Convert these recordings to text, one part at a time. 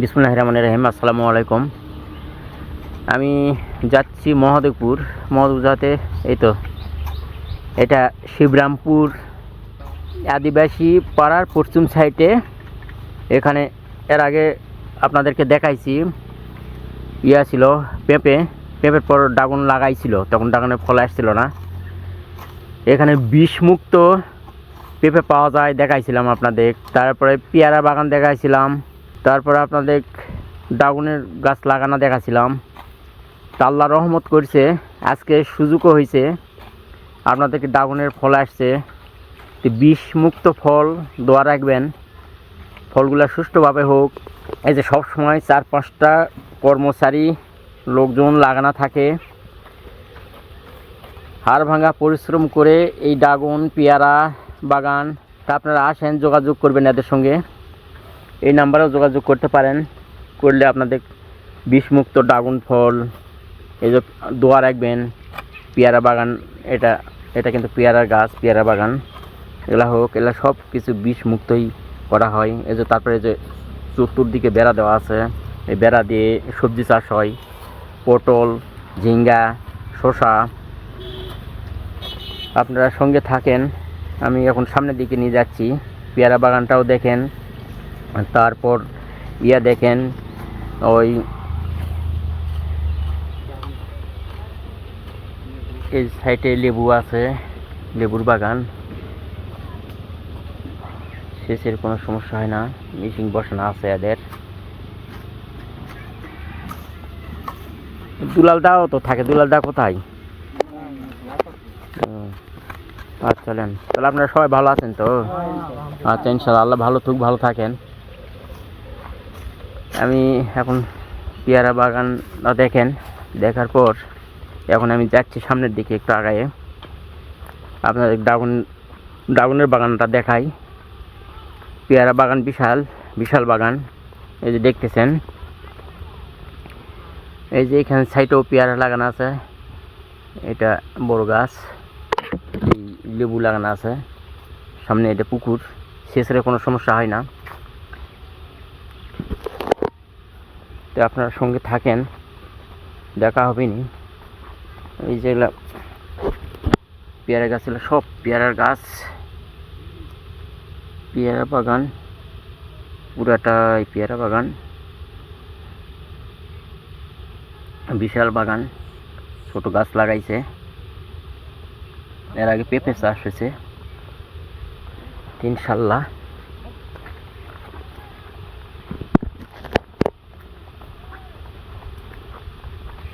বিসমুল্লাহ রহমান রহিম আসসালামু আলাইকুম আমি যাচ্ছি মহাদেবপুর মহাদেবপুর যাতে এই তো। এটা শিবরামপুর আদিবাসী পাড়ার পশ্চিম সাইডে। এখানে এর আগে আপনাদেরকে দেখাইছি। ইয়া ছিল পেঁপে, পেঁপের পর ড্রাগন লাগাইছিল, তখন ড্রাগনের ফল আসছিল না। এখানে বিষমুক্ত পেঁপে পাওয়া যায়, দেখাইছিলাম আপনাদের। তারপরে পেয়ারা বাগান দেখাইছিলাম। তারপরে আপনাদের ড্রাগনের গাছ লাগানো দেখাছিলাম তা আল্লাহ রহমত করছে, আজকে সুযোগও হয়েছে আপনাদেরকে ড্রাগনের ফল আসছে। তো বিষমুক্ত ফল, দোয়া রাখবেন। ফলগুলো সুষ্ঠুভাবে হোক। এই যে সব সময় চার পাঁচটা কর্মচারী, লোকজন লাগানো থাকে। হাড় ভাঙা পরিশ্রম করে এই ড্রাগন পেয়ারা বাগান, তা আপনারা আসেন, যোগাযোগ করবেন এদের সঙ্গে। এই নাম্বারেও যোগাযোগ করতে পারেন। করলে আপনাদের বিষমুক্ত ড্রাগন ফল, এই যে দোয়া রাখবেন। পেয়ারা বাগান, এটা এটা কিন্তু পেয়ারার গাছ, পেয়ারা বাগান। এগুলা হোক, এগুলা সব কিছু বিষমুক্তই করা হয়। এই যে তারপরে যে চতুর্দিকে বেড়া দেওয়া আছে, এই বেড়া দিয়ে সবজি চাষ হয়। পটল, ঝিঙ্গা, শসা, আপনারা সঙ্গে থাকেন। আমি এখন সামনের দিকে নিয়ে যাচ্ছি। পেয়ারা বাগানটাও দেখেন। তারপর ইয়া দেখেন, ওই এই সাইডে লেবু আছে, লেবুর বাগান। সেচের কোনো সমস্যা হয় না, মেশিন বসানো আছে এদের। দুলাল দাও তো থাকে দুলাল দা কোথায় ও, আচ্ছা তাহলে আপনারা সবাই ভালো আছেন তো? আচ্ছা ইনশাল্লাহ, আল্লাহ ভালো থুক ভালো থাকেন। আমি এখন পেয়ারা বাগান দেখেন, দেখার পর এখন আমি যাচ্ছি সামনের দিকে একটু আগায়ে। আপনাদের ড্রাগন, ড্রাগনের বাগানটা দেখাই। পেয়ারা বাগান বিশাল বিশাল বাগান। এই যে দেখতেছেন। এই যে এখানে সাইডেও পেয়ারা লাগানো আছে। এটা বড় গাছ। লেবু লাগানো আছে। সামনে এটা পুকুর। সেচের কোনো সমস্যা হয় না। তো আপনার সঙ্গে থাকেন। দেখা হবে নি এই যেগুলা পেয়ারা গাছ ছিল সব পেয়ারার গাছ। পেয়ারা বাগান। পুরাটাই পেয়ারা বাগান। বিশাল বাগান। ছোট গাছ লাগাইছে। এর আগে পেঁপে চাষ হয়েছে। ইনশাল্লাহ।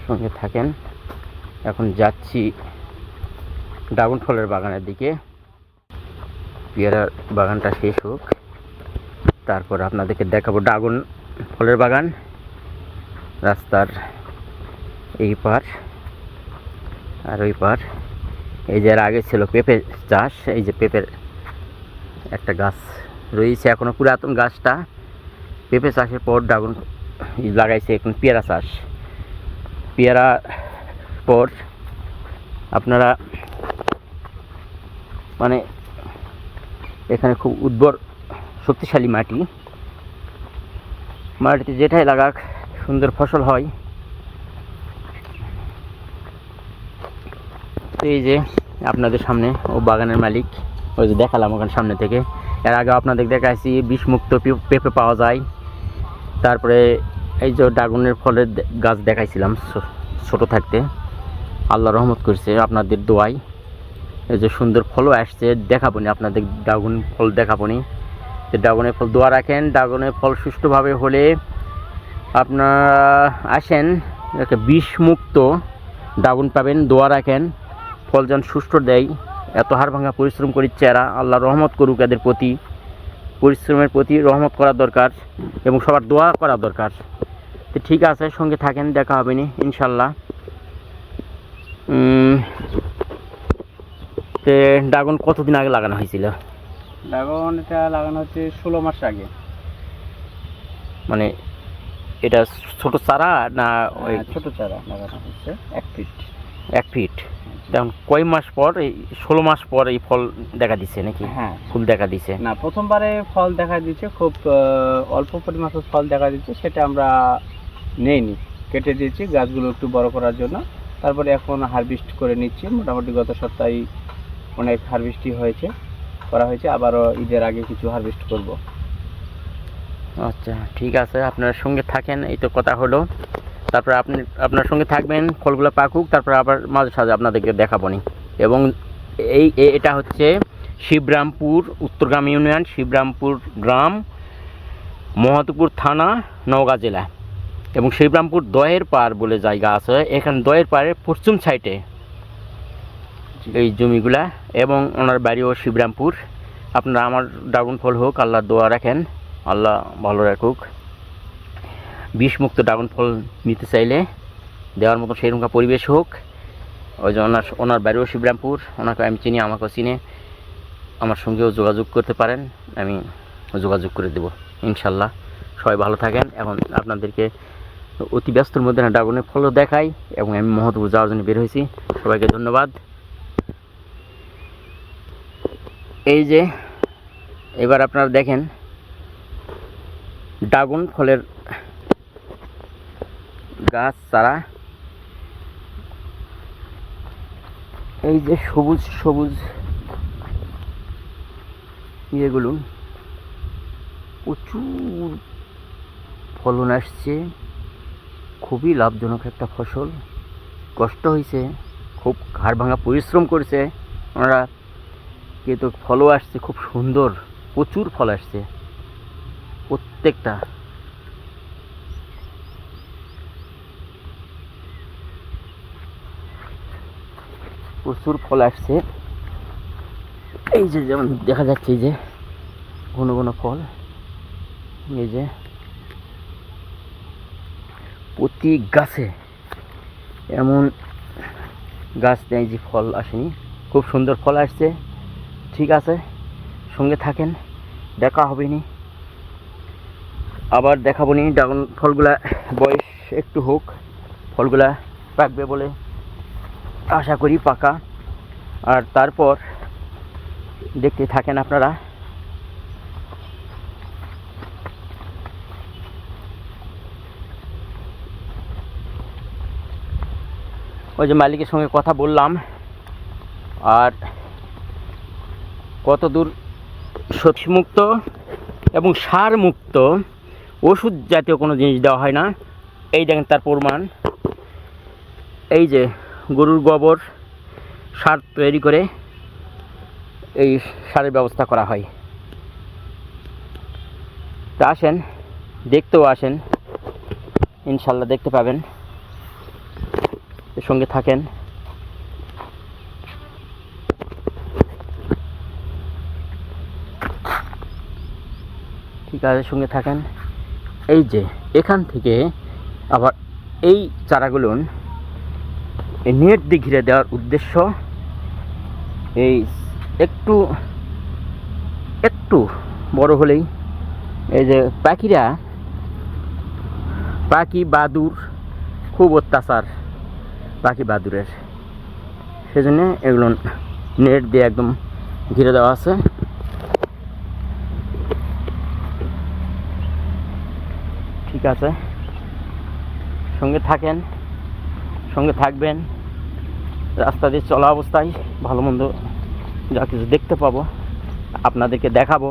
সঙ্গে থাকেন। এখন যাচ্ছি ড্রাগন ফলের বাগানের দিকে। পেয়ারার বাগানটা শেষ হোক। তারপর আপনাদেরকে দেখাবো ড্রাগন ফলের বাগান। রাস্তার এই পার। আর ওই পার। এই যে আগে ছিল পেঁপে চাষ, এই যে পেঁপের একটা গাছ রয়েছে এখনও পুরাতন গাছটা। পেঁপে চাষের পর ড্রাগন লাগাইছে এখন পেয়ারা চাষ। পেয়ারা পর আপনারা মানে এখানে খুব উর্বর শক্তিশালী মাটি। মাটিতে যেটাই লাগাক, সুন্দর ফসল হয়। তো এই যে আপনাদের সামনে ও বাগানের মালিক, ওই যে দেখালাম ওখানে সামনে থেকে। এর আগে আপনাদের দেখাচ্ছি বিষমুক্ত পেঁপে পাওয়া যায়। তারপরে এই যে ড্রাগনের ফলের গাছ দেখাইছিলাম ছোট থাকতে। আল্লাহ রহমত করছে, আপনাদের দোয়াই এই যে সুন্দর ফলও আসছে দেখাবো নি আপনাদের ড্রাগন ফল দেখাবো নি ড্রাগনের ফল দোয়া রাখেন, ড্রাগনের ফল সুষ্ঠুভাবে হলে আপনারা আসেন, একটা বিষমুক্ত ড্রাগন পাবেন, দোয়া রাখেন। ফল যেন সুষ্ঠু দেয়। এত হাড় ভাঙা পরিশ্রম করি চেরা আল্লাহ রহমত করুক এদের প্রতি। পরিশ্রমের প্রতি রহমত করা দরকার এবং সবার দোয়া করা দরকার। তো ঠিক আছে সঙ্গে থাকেন দেখা হবে নি ইনশাল্লাহ। তে ড্রাগন কতদিন আগে লাগানো হয়েছিল? ড্রাগন এটা লাগানো হচ্ছে ষোলো মাস আগে। মানে এটা ছোট চারা না ওই হ্যাঁ, ছোট চারা লাগানো হচ্ছে এক ফিট। এক ফিট তখন কয় মাস পর এই ষোলো মাস পর এই ফল দেখা দিচ্ছে নাকি? হ্যাঁ। ফুল দেখা দিছে। না প্রথমবারে ফল দেখা দিচ্ছে খুব অল্প পরিমাণ ফল দেখা দিচ্ছে সেটা আমরা নেইনি। কেটে দিয়েছি গাছগুলো একটু বড় করার জন্য। তারপরে এখন হারভেস্ট করে নিচ্ছি। মোটামুটি গত সপ্তাহে অনেক হারভেস্টই হয়েছে করা হয়েছে। আবারও ঈদের আগে কিছু হারভেস্ট করব। আচ্ছা ঠিক আছে। আপনার সঙ্গে থাকেন এই তো কথা হলো। তারপর আপনি, আপনার সঙ্গে থাকবেন ফলগুলো পাকুক, তারপর আবার মাঝে সাঝে আপনাদেরকে দেখাবো নি। এবং এই এটা হচ্ছে শিবরামপুর, উত্তরগ্রাম ইউনিয়ন, শিবরামপুর গ্রাম, মহাতপুর থানা, নওগাঁ জেলা। এবং শিবরামপুর দয়ের পার বলে জায়গা আছে। এখানে দয়ের পাড়ের পশ্চিম সাইডে এই জমিগুলা এবং ওনার বাড়িও শিবরামপুর। আপনারা আমার ড্রাগন ফল হোক আল্লাহ দোয়া রাখেন। আল্লাহ ভালো রাখুক। বিষমুক্ত ড্রাগন ফল নিতে চাইলে দেওয়ার মতো সেরকম পরিবেশ হোক। ওই যে ওনার ওনার বাড়িও শিবরামপুর। ওনাকে আমি চিনি, আমাকেও চিনে। আমার সঙ্গেও যোগাযোগ করতে পারেন। আমি যোগাযোগ করে দেবো, ইনশাল্লাহ। সবাই ভালো থাকেন এখন আপনাদেরকে অতি ব্যস্তর মধ্যে ড্রাগনের ফলও দেখাই এবং আমি মহৎপুর যাওয়ার জন্য বের হয়েছি। সবাইকে ধন্যবাদ। এই যে, এবার আপনারা দেখেন, ড্রাগন ফলের গাছ, চারা। এই যে সবুজ সবুজ ইয়েগুলো। প্রচুর ফলন আসছে। খুবই লাভজনক একটা ফসল। কষ্ট হয়েছে। খুব ঘাড় ভাঙা পরিশ্রম করেছে। ওনারা কিন্তু ফলও আসছে, খুব সুন্দর। প্রচুর ফল আসছে। প্রত্যেকটা। প্রচুর ফল আসছে। এই যে, যেমন দেখা যাচ্ছে এই যে, ঘন ঘন ফল। এই যে, প্রতি গাছে এমন গাছ নেই যে ফল আসেনি। খুব সুন্দর ফল আসছে। ঠিক আছে, সঙ্গে থাকেন, দেখা হবে নি আবার দেখাবো নি ড্রাগন ফলগুলা বয়স একটু হোক, ফলগুলা পাকবে বলে। আশা করি পাকা। আর তারপর দেখতে থাকেন আপনারা। ওই যে মালিকের সঙ্গে কথা বললাম। আর কত দূর সতীমুক্ত এবং সার মুক্ত ওষুধ জাতীয় কোনো জিনিস দেওয়া হয় না। এই দেখেন তার প্রমাণ। এই যে গরুর গোবর, সার তৈরি করে এই সারের ব্যবস্থা করা হয়। তা আসেন, দেখতেও আসেন, ইনশাল্লাহ দেখতে পাবেন। এর সঙ্গে থাকেন। ঠিক আছে সঙ্গে থাকেন। এই যে, এখান থেকে আবার এই চারাগুলো এই নেট দিয়ে ঘিরে দেওয়ার উদ্দেশ্য এই একটু একটু বড় হলেই এই যে পাখিরা, পাখি বাদুর খুব অত্যাচার পাখি বাদুরের। সেজন্য এগুলো নেট দিয়ে একদম ঘিরে দেওয়া আছে। ঠিক আছে। সঙ্গে থাকেন, সঙ্গে থাকবেন। রাস্তা দিয়ে চলা অবস্থায় ভালো মন্দ যা কিছু দেখতে পাবো, আপনাদেরকে দেখাবো।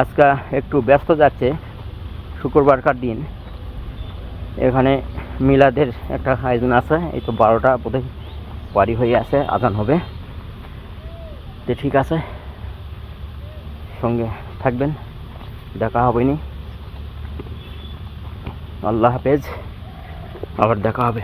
আজকে একটু ব্যস্ত যাচ্ছে শুক্রবারকার দিন। এখানে মিলাদের একটা আয়োজন আছে, এই তো বারোটা বোধহয় পারি হয়ে আছে, আজান হবে। তো ঠিক আছে, সঙ্গে থাকবেন, দেখা হবে নি আল্লাহ হাফেজ, আবার দেখা হবে।